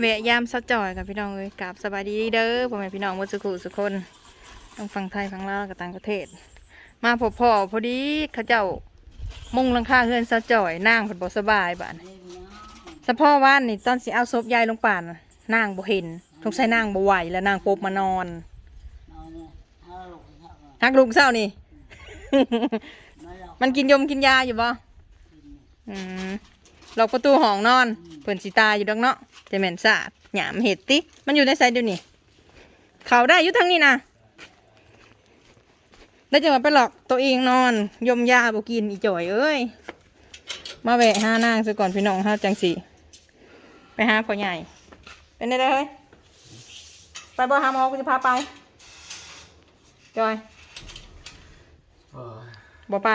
แวะยามเซาจ่อยกับพี่น้องเอ้ยกราบสบายดีเด้อพ่อแม่พี่น้องหมดสุขุสุคนทั้งฝั่งไทยฝั่งลาวกับต่างประเทศ มาพบพ่อพอดีเขาเจ้ามุ่งหลังคาเฮือนเซาจ่อยนางเพิ่นบ่สบายบ้านสะพ่อว่านนี่ตอนสิเอาศพยายลงป่านน่ะนางบ่เห็นสงสัยนางบ่ไหวแล้วนางปบมานอนฮักลูกเศร้านี่ มันกินยมกินยาอยู่บ่อืม ล็อกประตูห้องนอนเพิ่นสิตายอยู่ดอกเนาะแต่แม่นสะอาดหยามเห็ดติ มันอยู่ในไซด์เดี๋ยวนี้เขาได้อยู่ทางนี้นะได้จังหวะไปหลอกตัวเองนอนยมยาบ่กินอีจ่อยเอ้ย มาแวะหานางซะก่อนพี่น้องเฮาจังสิไปหาพ่อใหญ่ เป็นได้เฮ้ยไปบ่หาหมอกูจะพาไปจอยบ่ไป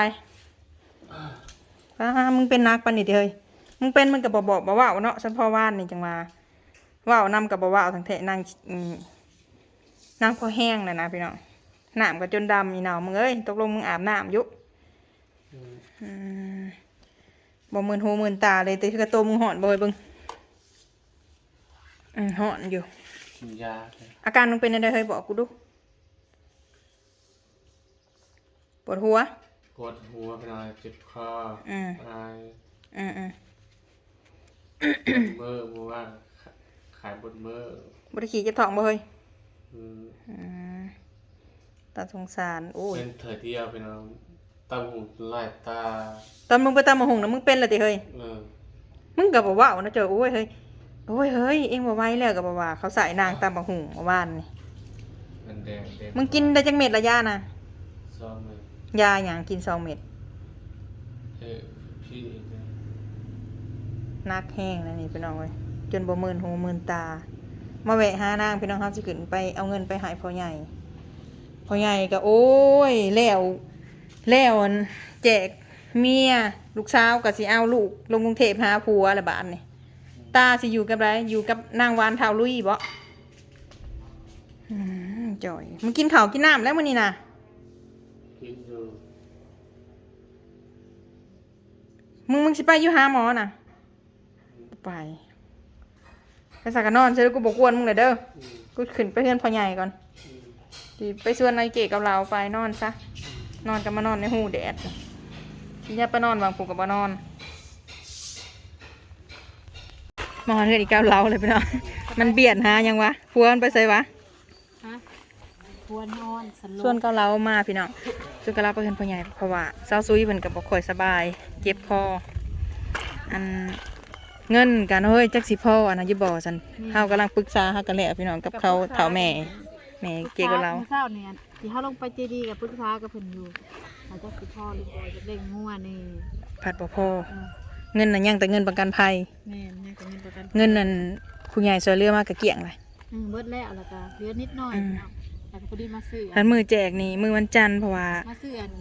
ป้ามึงเป็นนักปันนี่เถอะเฮ้ย มึงเป็นมึงกับบ่บอกบ่เว่าเนาะฉันพ่อว่านนี่จังมาเว่านำกับบ่เว่าทั้งเทนางอืมนางพอแห้งเลยนะพี่น้องน้ำก็จนดำอีหนาวมึงเอ้ยตกลงมึงอาบน้ำอยุอืมบ่มืนหูมืนตาเลยแต่กระโตวมึงหอนบ่อยเบิ่งอืมหอนอยู่กินยาอาการมึงเป็นอะไรเฮ้ยบอกกูดูปวดหัว ปวดหัวเป็นอะไรเจ็บคออืมอะไรอืมอืมปวด เมื่อเพราะว่าขายบนเมื่อบริขี่เจ็บท้องบ่เฮ้ยอืมอืมตาสงสารโอ้ยเป็นเถอเดียวเป็นอะไรตาหูไล่ตาตอนมึงไปตามมาหงนะมึงเป็นละติเฮ้ยเออมึงกับบ่เว่านะเจ้าโอ้ยเฮ้ยโอ้ยเฮ้ยเอ็งบ่ไหวแล้วกับบ่ว่าเขาใส่นางตามมาหงเมื่อวานนี่มันแดงแดงมึงกินได้จังเม็ดละยานะซ้อมเลยยาหยังกินสองเม็ดเออพี่เอง นะนักแห้งนะนี่พี่น้องเว้ยจนบ่มื่นหูมื่นตา มาแวะหานางพี่น้องเฮาสิขึ้นไปเอาเงินไปให้พ่อใหญ่พ่อใหญ่ก็โอ้ยแล้วแล้วอันแจกเมียลูกสาวก็สิเอาลูกลงกรุงเทพหาผัวละบาดนี่ตาสิอยู่กับไรอยู่กับนางวานเท่าลุยบ่อืมจ่อยมึงกินข้าวกินน้ำแล้วมื้อนี้น่ะกินอยู่มึงมึงสิไปอยู่หาหมอน่ะ ไปไปสักกันนอนเสร็จแล้วกูบอกกวนมึงเลยเด้ออืมกูขึ้นไปเพื่อนพ่อใหญ่ก่อนอืมสิไปชวนนายเก๋กับเราไปนอนซะ นอนกันมานอนในหูแดดที่ยาไปนอนวางผูกกับมานอนมอนเพื่อนอีกเก้าเราเลยพี่น้อง มันเบียดหายังวะพัวมันไปใส่วะฮะควรนอนสลส่วนเก้าเรามาพี่น้องส่วนเก้าเราไปเพื่อนพ่อใหญ่เพราะว่าเศร้าซุยเพิ่นกับบ่ค่อยสบาย เจ็บคอ อัน เงินกันเฮ้ยจักสิพ่ออันนั้นอยิบ่สันเฮากำลังปรึกษาเฮากันแหละพี่น้องกับเขาเฒ่าแม่แม่เก๋กับเราเศร้าเนี่ยที่เขาลงไปเจดีย์กับพุทธากับเพิ่นอยู่เขาจะสิพ่อหรือบ่จะเล่งงัวนี่ผัดบ่พ่อเออเงินน่ะยังแต่เงินประกันภัยแม่นเนี่ยก็เงินประกันเงินนั่นคุณยายซอยเรือมากกะเกี่ยงเลยอืมเบิดแล้วแล้วก็เหลือนิดหน่อยอืมเนาะแต่ก็พอดีมาซื้อทันมือแจกนี่มือวันจันทร์เพราะว่ามาซื้ออัน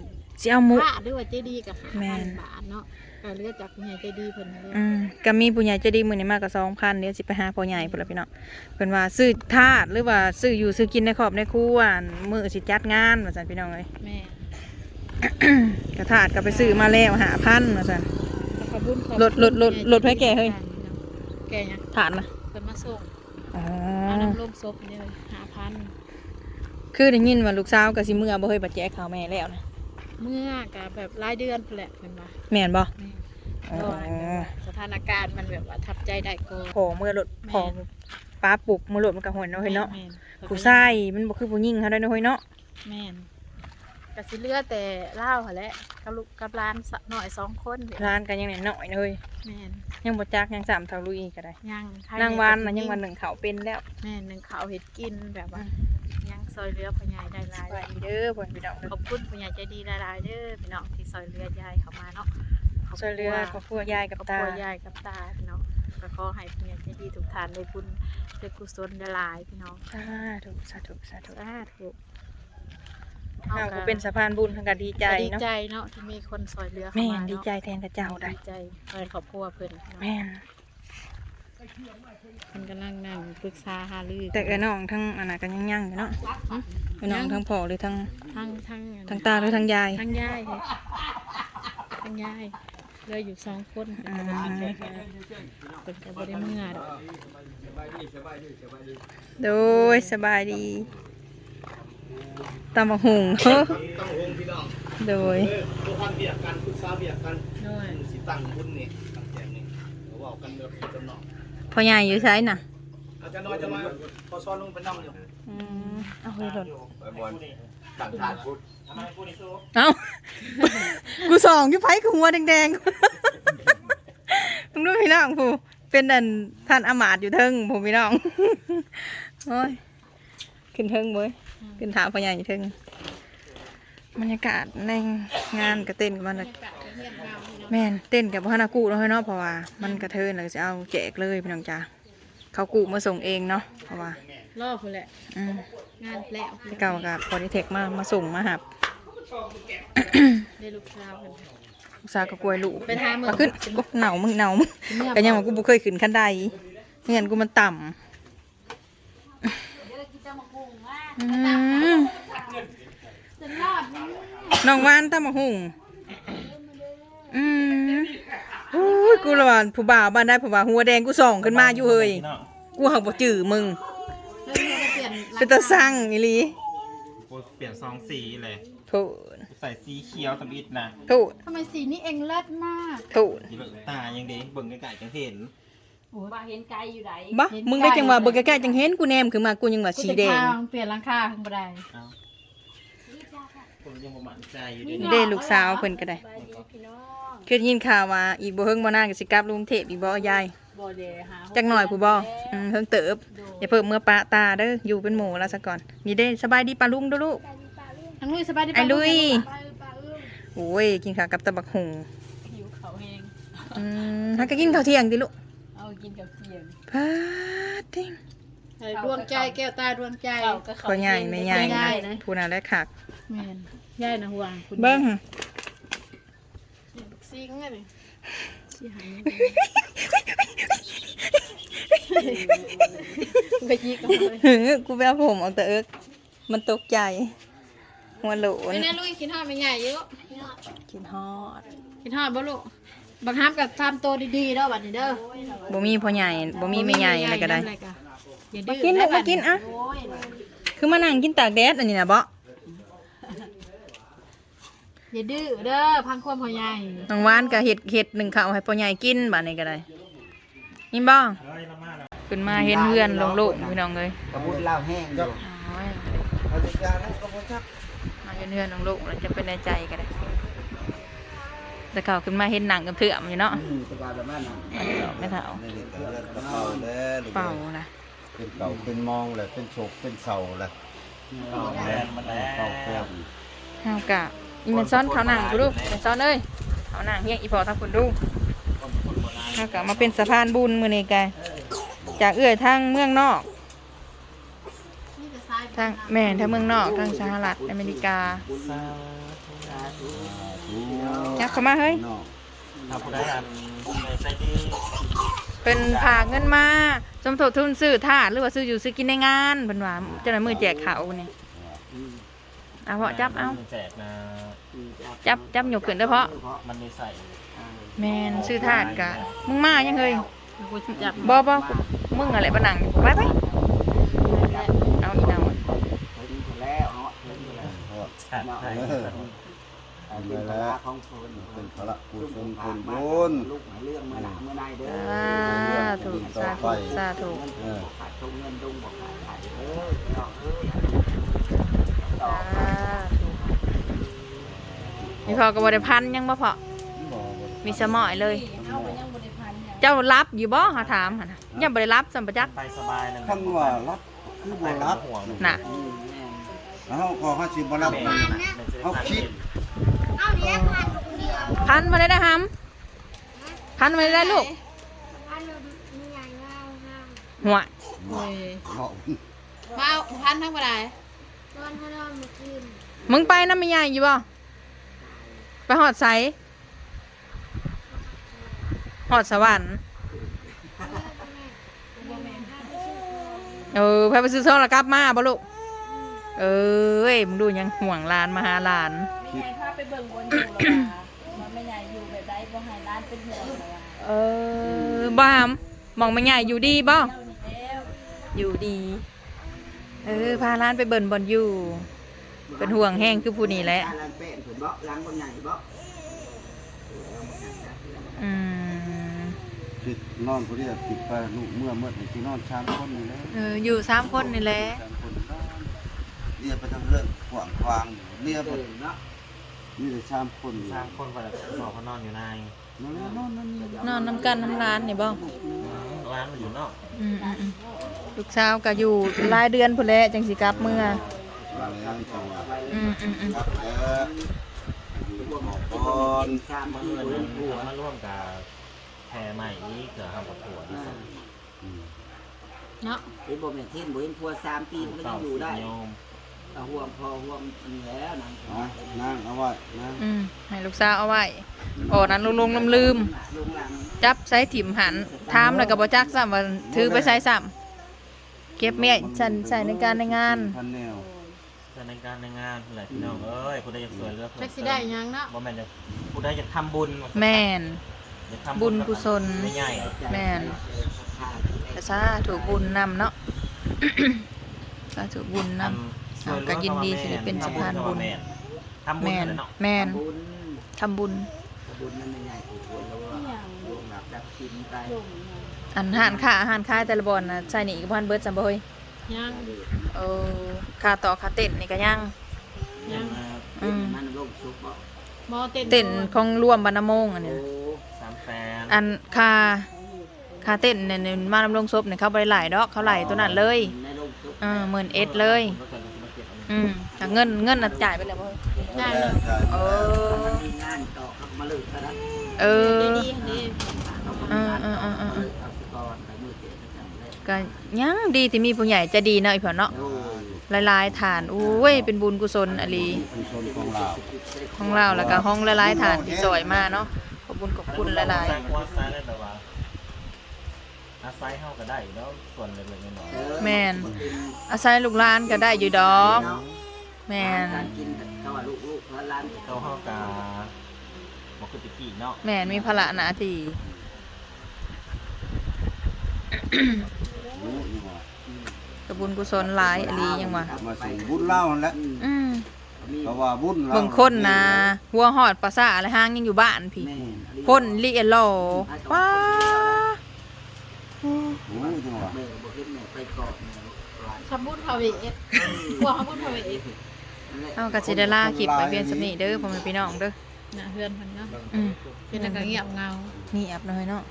สิเอามุพระด้วยว่าเจดีย์กับแม่น5,000บาทเนาะ ก็เหลือจากผู้ใหญ่ใจดีเพิ่นนั่นแหละอืมก็มีผู้ใหญ่ใจะดีมือนี่มากกว่าสองพันเดี๋ยวสิไปหาพ่อใหญ่พุ่นละพี่น้องเพิ่นว่าซื้อทาสหรือว่าซื้ออยู่ซื้อกินในครอบในครัวอั่นมือสิจัดงานว่าซั่นพี่น้องเอ้ย แม่กระทาดก็ไปซื้อมาแล้วหาพันว่าซั่นขอบคุณขอบรถรถรถรถให้แกเฮ้ย แกยังถาดนะเพิ่นมาส่งอ๋อเอาน้ำลมศพเนี่ย5,000คือได้ยินว่าลูกสาวก็สิเมื่อบ่เฮ้ยบัดแจกข้าวแม่แล้วนะ เมื่อกับแบบรายเดือนแหละเป็นว่าแม่นบ่แม่อ๋อก็แบบว่าสถานการณ์มันแบบว่าทับใจได้ก็พอเมื่อรถพอป้าปลุกมื่อรถมันก็หวนเนาะเฮ้ยเนาะแม่นผู้ชายมันบ่คือผู้หญิงเขาได้เนาะเฮ้ยเนาะแม่นกสิเหลือแต่เล่าวหั่นแหละกับลูกกับหลานสะหน่อยสองคนเดี๋ยวร้านกันยังน้อยๆเนาะเฮ้ยแม่นยังบ่จักยังสามเท่าลุยก็ได้ยังใครนางวานเด็น่ะกยังวันหนึ่งเขาเป็นแล้ว แม่นหนึ่งเขาวเห็ดกินแบบว่า ยังซอยเรือพญายได้หลายไปเด้อพ่อพี่น้องเด้อขอบคุณพญายใจดีหลายๆเด้อพี่น้องที่ซอยเรือยายเข้ามาเนาะขบช่วยเหลือครอบครัวยายกับครอบตา ครัวยายกับตาพี่น้องก็ขอให้พญายใจดีทุกท่านได้บุญได้กุศลได้หลายพี่น้องสาธุสาธุสาธุสาธุเฮาก็เป็นสะพานบุญทางการดีใจดีเนาะใจเนาะที่มีคนซอยเรือเข้าแม่มานเนาะดีใจแทนกับเจ้าได้ดีใจเปิดครอบครัวเพิ่นเนาะแม่น เพิ่นกำลังนั่งปรึกษาหารือแต่ไอ้น้องทั้งอันนั้นก็ยังยังอยู่เนาะหึไอ้น้องทั้งพ่อหรือทั้งทั้งทั้งทั้งตาหรือทั้งยายทั้งยายเลยทั้งยายเหลืออยู่สองคนอืมเป็นกับ่ได้เมื่อดอกโดยสบายดีตำบักหุงเฮ้อต้องวงพี่น้องโดยเออตัวพันเบียดกันปรึกษาเบียดกันน้อยสิตั้งบุญนี่ตั้งแจงนี่เขาบอกกันแบบจำนอง พ่อใหญ่อยู่ไสน่ะอาจารย์น้อยจะมาพอซ้อนลงไปนั่งอยู่อืมเอาไปหล่นไปบอลต่างชาติพุทธเอากูส่องอยู่ไผกูหัวแดงๆมึงดูพี่น้องผู้เป็นอันท่านอามาตย์อยู่เทิงผู้พี่น้องโอ้ยขึ้นเทิงเว้ยขึ้นถามพ่อใหญ่อยู่เทิงบรรยากาศในงานกระเต้นกับมันน่ะ แม่นเต้นกับพ่อนากูแล้วเนาะเพราะว่ามันกระเทินแล้วก็จะเอาแจกเลยพี่น้องจ้าเขากูมาส่งเองเนาะเพราะว่ารอพุ่นแหละอืมงานแล้วที่เก่ากับพอดีเทคมามาส่งมาหับ ได้ลูกสาวเพิ่นลูกสาวก็กล้วยลูกไปทามือมาขึ้นกูเหนามึงเหนามึงเมื่อก็ยังว่ากูบ่เคยขึ้นขั้นใดเงินกูมันต่ำอืมน้องวานตำมะหุ่ง อืมอุ้ยกูละว่าผู้บ่าวบ้านได้ผู้บ่าวหัวแดงกูส่องขึ้นมาอยู่เฮ้ยกูหักบ่จื้อมึงเฮ้ยเราจะเปลี่ยนเป็นตาสั่งอีหลีกูเปลี่ยนซองสีเลยโถกูใส่สีเขียวทำอิดนะโถทำไมสีนี้เองเลิศมากโถยีเบิกตายังดีเบิ่งไกลๆจังเห็นว่าเห็นไกลอยู่ไหนบ่มึงได้จังว่าเบิ่งใกล้ๆจังเห็นกูแนมขึ้นมากูยังว่าสีแดงเปลี่ยนหลังคาขึ้นบันไดเอ้าคนยังบ่มั่นใจอยู่นี่ดีเด้ลูกสาวเพิ่นก็ได้ คือยินข่าวว่าอีกบ่เฮิงบ่นานก็สิกลับกรุงเทพอีกบ่ยายบ่เดหาจักหน่อยผู้บ่อืมเฮิงเติบอย่าเพิ่มเมื่อปะตาเด้ออยู่เป็นหมู่แล้วซะก่อนนี่เด้สบายดีปะลุงเด้อลูกทั้งลุยสบายดีไอ้ลุยปะโอ้ยกินข้าวกับตะบักหุงหิวเขาวแห้งอืมถ้าก็กินข้าวเที่ยงติลูกเอากินกับเพียงพาติงดวงใจแก้วตาดวงใจพ่อใหญ่แม่ใหญ่ใหญ่นะนะผู้น่ะและคักแม่นใหญ่นะห่วงคุณเบิ่งิงเลยสิหายไปยีกันเลยหือกูไปเอาผมออกแต่เอิกมันตกใจหัวโหลนไม่แน่ลุยกินทอดไม่ใหญ่เยอะกินฮอดกินทอดบ่ลูกบังคับกับทำตัวดีๆเด้อบัดนี้เด้อบ่มีพ่อใหญ่บ่มีแม่ใหญ่อะไรก็ได้อย่ามาดื้อกินลูกได้บัมากินอะคือมานั่งกินตากแดดอันนี้นะบ่ อย่าดื้อเด้อพังความพ่อใหญ่น้องหวานก็เฮ็ดเฮ็ดหนึ่งข้าวให้พ่อใหญ่กินบัดนี้ก็ได้นี่บ่เฮ้ยละมาแล้วขึ้นมาเห็นเพื่อนโล่งๆพี่น้องเลยกระพุ้นเหล้าแห้งอยู่โอ้ยเอาสิยาแล้วกระพุ้นชักมาเห็นเพื่อนโล่งๆแล้วจะเป็นในใจก็ได้แต่เขาขึ้นมาเห็นหนังกับเถื่อมอยู่เนาะอืมสบายแบบนั้นน่ะอันนี้ดอกไม่เท่านี่เด็กเลือดกระเป๋าเด้อเป่านะเป็นเก่าเป็นมองเลยเป็นโศกเป็นเสาเลยต่อแทนมาแล้วเก่าแก้วเฮากะ อีเมนซ้อนเขาหนังกูดูเมนซ้อนเอ้ยเขาหนังเฮียอีพอทั้งคนดูเฮากะมาเป็นสะพานบุญมือนี้กายจากเอื้อยทางเมืองนอกนี่จะซ้ายทางแม่นทางเมืองนอกทางสหรัฐอเมริกายักเข้ามาเฮ้ยนอกถ้าผู้ใดอันในใจดีเป็นผากเงินมาสมทบทุนซื้อถาดหรือว่าซื้ออยู่ซื้อกินในงานเป็นว่าเจ้าหน้ามือแจกเขาเนี่ยเอาเพาะจับเอา แจกนะจับจับหยกขึ้นเด้อเพาะ มันมีใส่แมนซื้อถาดกะมึงมายังเฮ้ยกูจับบ่บ่มึงอะไรปะนังอยู่ไปไปเอาอีนาวแล้วเนาะฉาดไทยเอาไปแล้วเป็นพระกุศลคนบุญลูกหาเรื่องเมื่อหนาเมื่อใดเด้อสาธุสาธุสาธุเออขาดทุงเงินดุงบอกขาดขาดเอ้ยน้องเอ้ย สาธุมี พอกับบริพันธ์ยังบ่พอบอกว่ามีสมอยเลย เจ้ารับอยู่บ่เขาถามหั่นน่ะยังบ่ได้รับสัมปจักษ์ไปสบายนั่นคันว่ารับคือบ่รับห่วงน่ะแล้วขอห้าสิบบ่รับแม่เอาคิดพันมาได้นะฮัมพันมาได้ลูกหัวโอ้ยเนาะมาเอาพันทั้งบ่ได้มึงไปน้ำไม่ใหญ่อยู่บ่ ไปหอดใสหอดสวรรค์เออไปไปซื้อซองแล้วกลับมาบ่ลูก เอ้ยมึงดูยังห่วงหลานมาหาหลานคิดพาไปเบิ่งบนอยู่แล้วว่าว่าแม่ใหญ่อยู่แบบใดบ่ให้ร้านเป็นห่วงเลยว่ะเออบ้ามมองไม่ใหญ่อยู่ดีบ่ เจ้านี่แล้ว อยู่ดี เออ พาร้านไปเบิ่นบอลอยู่ เป็นห่วงแห้งคือผู้นี้แหละล้างแป้งผมบ่ล้างบางอย่างบ่อืมติดนอนผู้เดียวติดไปลูกเมื่อเมื่อที่นอนชามคนนี่แหละเอออยู่สามคนนี่แหละชามคนนอนเรียกไปทางเรื่องขวางควางเรียกไปเบิ่งเนาะนี่แต่ชามคนอยู่สร้างคนก็สอบเขานอนอยู่ในนอนนอนนอนนี่นอนน้ำกันน้ำร้านนี่บ่ร้านมันอยู่นอกอืมอืมอืมลูกสาวก็อยู่หลายเดือนพุ่นแหละจังสิกลับเมื่อแล้วจังหวะ อืมอืมอืมครับแล้วออกก่อนชามคืนมันรู้มาร่วมกับแพรใหม่นี้เกิดทำประกวที่สองเนาะเป็นบ่แม่นเท่นบ่เห็นพัว3ปีมันก็ยังอยู่ได้เอาห่วงพอห่วงอีแล้วนั่นเอานั่งเอาไว้นั่งอืมให้ลูกสาวเอาไว้โอ้นั้นลงๆลืมลงหลังๆจับใส่ถิ่มหันถามแล้วก็บ่จักซ้ำว่าถือไปใส่ซ้ำเก็บเมียฉันใส่ในการในงาน พันแนวจะในการในงานแหละพี่น้องเอ้ยผู้ใดจะสวยเลือกจักสิได้หยังเนาะบ่แม่นจะผู้ใดจะทำบุญแม่นจะทำบุญกุศล ไม่ใหญ่แม่นแต่ซาถูกบุญนำเนาะ สาธุบุญนำช่วยเหลือก็ยินดีสิได้เป็นสะพานบุญ ทำบุญแม่นเลยเนาะแม่นบุญทำบุญ บุญนั้นใหญ่ๆโอ้โหแล้วว่าลงหลับดับกินไปจุ่มเนี่ยอันหานค่าอาหารค่ายแต่ละบอนนะใช่นี่ก็พันเบิดซัมบ่เฮ้ย ยังเออค่าต่อค่าเต้นนี่ก็ยัง ยังอืม มันลงสุกบ่บ่เต้นเต้นของร่วมบรรณมงอันโอ้นี้สามแฟนอันค่าค่าเต้นเนี่ยนี่มาดำรงศพเนี่ยเขาบ่ได้หลายดอกเขาไหลายตัวนั้นเลย ในลงสุกเออหมื่นเอ็ดเลย อืมแต่เงินเงินน่ะจ่ายไปแล้วบ่เฮ้ยได้เลยเออ มันมีงานต่อครับมาเลิกกันแล้วเออดีดีเออเออเออเออ ก็ยังดีที่มีผู้ใหญ่ใจะดีเนาะอีพ่อเนาะโอ้ยหลายๆฐานอุ้ยเป็นบุญกุศลอหลีชุมชนของเราของเราแล้วก็ห้องหลายๆฐานที่ซอยมาเนาะขอบคุญขอบคุณหลายสร้างว่าสร้างได้แบบว่าอาศัยเฮาก็ได้แล้วส่วนเล็กๆน้อยเออๆแม่น อาศัยลูกหลานก็ได้อยู่ดอก แม่น การกินเขาว่าลูกๆแล้วร้านๆเขาเฮากาบ่คือตะกี้เนาะ แม่นมีภาระหน้าที่รู้นี่ว่ากั บบุญกุศลหลายอหลียังว่ามาส่งบุญเล่าหั่นแหละอืมเพราะว่าบุญเราบางคนนะหัวหอดประสาอะไรห้างยังอยู่บ้านพี่แม่พ่นลิเอโลว้าโอ้ยจังหวะแม่บอกให้แม่ไปก่อนแม่ร้านทำบุญพาเวทพวกทำบุญพาเวทเอากะสิได้ลาคลิปไว้เพียงสำนี้เด้อพ่อแม่พี่น้องเด้อน่ะเฮือนเพิ่นเนาะอืมเป็นแล้วก็เงียบเงา นี่แอบหน่อยเนาะ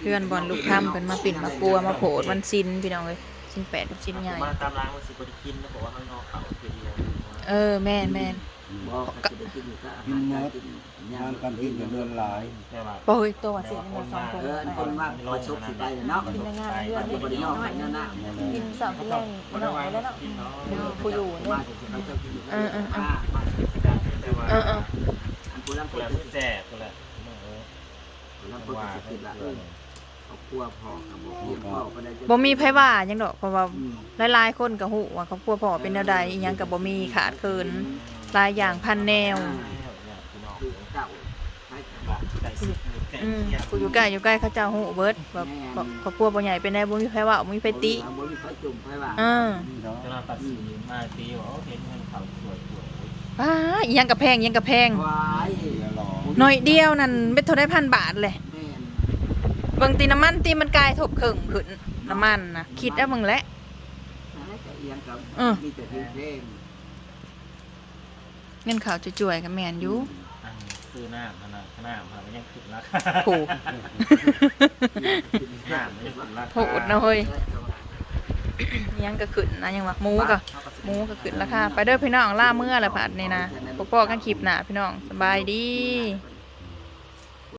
เพื่อนบอลลูกทำเป็นมาปิ่นมาปัวมาโผดมันซินพี่น้องเลยซินแปดกับซินใหญ่มาตามร้านมันสิบ่ได้กินแล้วบอกว่าข้างนอกเขาคือเดียวเออแม่นแม่นบอกก็จะได้กินอยู่ก็อาหารการกินงานการกินกับเรือนหลายแต่ว่าโอ้ยตัวสิมันสองคนเอออันคนว่าประสบสิไปเนาะกินในงานเพื่อนที่บริโภคไปนั่นน่ะกินสองที่แรกพี่น้องไว้แล้วเนาะผู้อยู่เนี่มายจากเขาเจ้ากินอยู่เออเออเออมาแต่ว่าเออเอออันผู้ลังคคนนละจะแจกคนละเออ ผู้ลังคนจะกินละเออเขากลัวพอกับบอกเพียงพ่อก็ได้บ่มีไผว่าหยังดอกเพราะว่าหลายๆคนก็ฮู้ว่าครอบครัวพ่อเป็นแนวใดอีหยังก็บ่มีขาดเคินหลายอย่างพันแนวเจ้าให้ไก่สิไก่อืมเหี้ยกูอยู่ใกล้อยู่ใกล้เขาเจ้าฮู้เบิดว่าว่าครอบครัวบ่ใหญ่เป็นแนวบ่มีไผว่าบ่มีไผติบ่มีไฟจุ่มไฟว่าเออนี่เนาะจะมาตัดสีมาตีว่าโอเคเงินเขาสวยสวยว้าอีหยังก็แพงอีหยังก็แพง วายเดี๋ยวรอ หน่อยเดียวนั่นเป็นเท่าได้พันบาทเลยแม่นเบิ่งตีน้ำมันตีมันกลายทบครึ่งขึ้นน้ำมันนะคิดเอาเบิ่งแหละแต่เอียงกับเออ มีแต่เพลงเงินข่าวจ่วยๆกับแม่นอยู่อันซื้อหน้ามันนะหน้ามันยังขึ้นราคาถูก หน้ามันยังขึ้นราคา โหดนะเฮ้ยอิห ยังก็ขึ้นนะยังวะหมูก็หมูก็ขึ้นราคาไปเด้อพี่น้องล่าเมื่อละผัดนี่นะพบกันคลิปหน้าพี่น้องสบายดีเ